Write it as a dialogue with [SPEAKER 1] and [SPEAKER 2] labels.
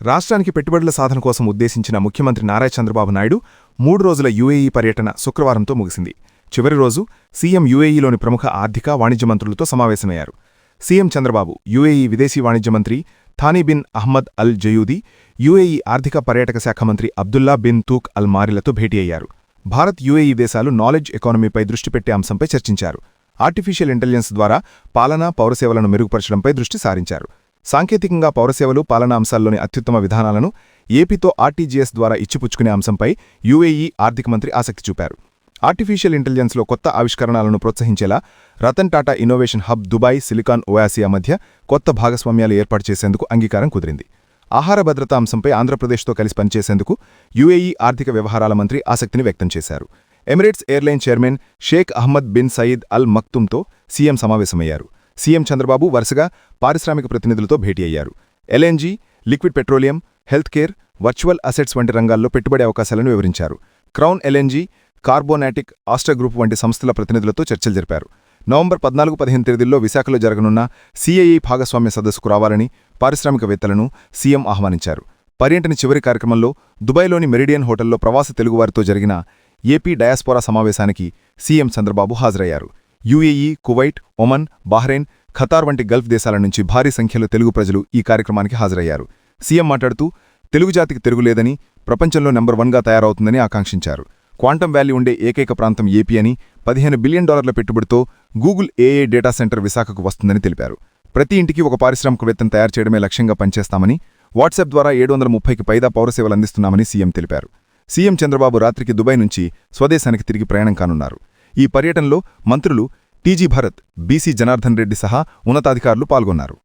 [SPEAKER 1] రాష్ట్రానికి పెట్టుబడుల సాధన కోసం ఉద్దేశించిన ముఖ్యమంత్రి నారా చంద్రబాబు నాయుడు మూడు రోజుల యుఏఈ పర్యటన శుక్రవారంతో ముగిసింది. చివరి రోజు సీఎం యుఏఈలోని ప్రముఖ ఆర్థిక వాణిజ్య మంత్రులతో సమావేశమయ్యారు. సీఎం చంద్రబాబు యుఏఈ విదేశీ వాణిజ్య మంత్రి Thani bin Ahmed Al Zeyoudi UAE ఆర్థిక పర్యాటక శాఖ మంత్రి అబ్దుల్లా బిన్ తూక్ అల్ మారిలతో భేటీ అయ్యారు. భారత్ యుఏఈ దేశాలు నాలెడ్జ్ ఎకానమీపై దృష్టి పెట్టే అంశంపై చర్చించారు. ఆర్టిఫిషియల్ ఇంటెలిజెన్స్ ద్వారా పాలన పౌరసేవలను మెరుగుపరచడంపై దృష్టి సారించారు. సాంకేతికంగా పౌరసేవలు పాలనా అంశాల్లోని అత్యుత్తమ విధానాలను ఏపీతో ఆర్టీజీఎస్ ద్వారా ఇచ్చిపుచ్చుకునే అంశంపై యూఏఈ ఆర్థిక మంత్రి ఆసక్తి చూపారు. ఆర్టిఫిషియల్ ఇంటెలిజెన్స్లో కొత్త ఆవిష్కరణలను ప్రోత్సహించేలా Ratan Tata innovation hub Dubai Silicon Oasis మధ్య కొత్త భాగస్వామ్యాలు ఏర్పాటు చేసేందుకు అంగీకారం కుదిరింది. ఆహార భద్రతా అంశంపై ఆంధ్రప్రదేశ్తో కలిసి పనిచేసేందుకు యుఏఈ ఆర్థిక వ్యవహారాల మంత్రి ఆసక్తిని వ్యక్తం చేశారు. Emirates airline chairman Sheikh Ahmed bin Saeed Al మక్తుమ్తో CM సమావేశమయ్యారు. సీఎం చంద్రబాబు వరుసగా పారిశ్రామిక ప్రతినిధులతో భేటీ అయ్యారు. LNG liquid petroleum health care virtual assets వంటి రంగాల్లో పెట్టుబడి అవకాశాలను వివరించారు. Crown LNG carbonatic Astra group వంటి సంస్థల ప్రతినిధులతో చర్చలు జరిపారు. నవంబర్ పద్నాలుగు పదిహేను తేదీల్లో విశాఖలో జరగనున్న సీఐఈ భాగస్వామ్య సదస్సుకు రావాలని పారిశ్రామికవేత్తలను సీఎం ఆహ్వానించారు. పర్యటన చివరి కార్యక్రమంలో దుబాయ్లోని మెరిడియన్ హోటల్లో ప్రవాస తెలుగువారితో జరిగిన ఏపీ డయాస్పోరా సమావేశానికి సీఎం చంద్రబాబు హాజరయ్యారు. UAE Kuwait Oman Bahrain Qatar వంటి గల్ఫ్ దేశాల నుంచి భారీ సంఖ్యలో తెలుగు ప్రజలు ఈ కార్యక్రమానికి హాజరయ్యారు. సీఎం మాట్లాడుతూ తెలుగు జాతికి తిరుగులేదని ప్రపంచంలో నెంబర్ వన్గా తయారవుతుందని ఆకాంక్షించారు. క్వాంటం వ్యాలీ ఉండే ఏకైక ప్రాంతం ఏపీ అని పదిహేను బిలియన్ డాలర్ల పెట్టుబడితో గూగుల్ ఏఏ డేటా సెంటర్ విశాఖకు వస్తుందని తెలిపారు. ప్రతి ఇంటికి ఒక పారిశ్రామికవేత్తను తయారు చేయడమే లక్ష్యంగా పనిచేస్తామని వాట్సాప్ ద్వారా ఏడు వందల ముప్పైకి పైదా పౌరసేవలు అందిస్తున్నామని సీఎం తెలిపారు. సీఎం చంద్రబాబు రాత్రికి దుబాయ్ నుంచి స్వదేశానికి తిరిగి ప్రయాణం కానున్నారు. ఈ పర్యటనలో మంత్రులు టీజీ భరత్ బీసీ జనార్దన్ రెడ్డి సహా ఉన్నతాధికారులు పాల్గొన్నారు.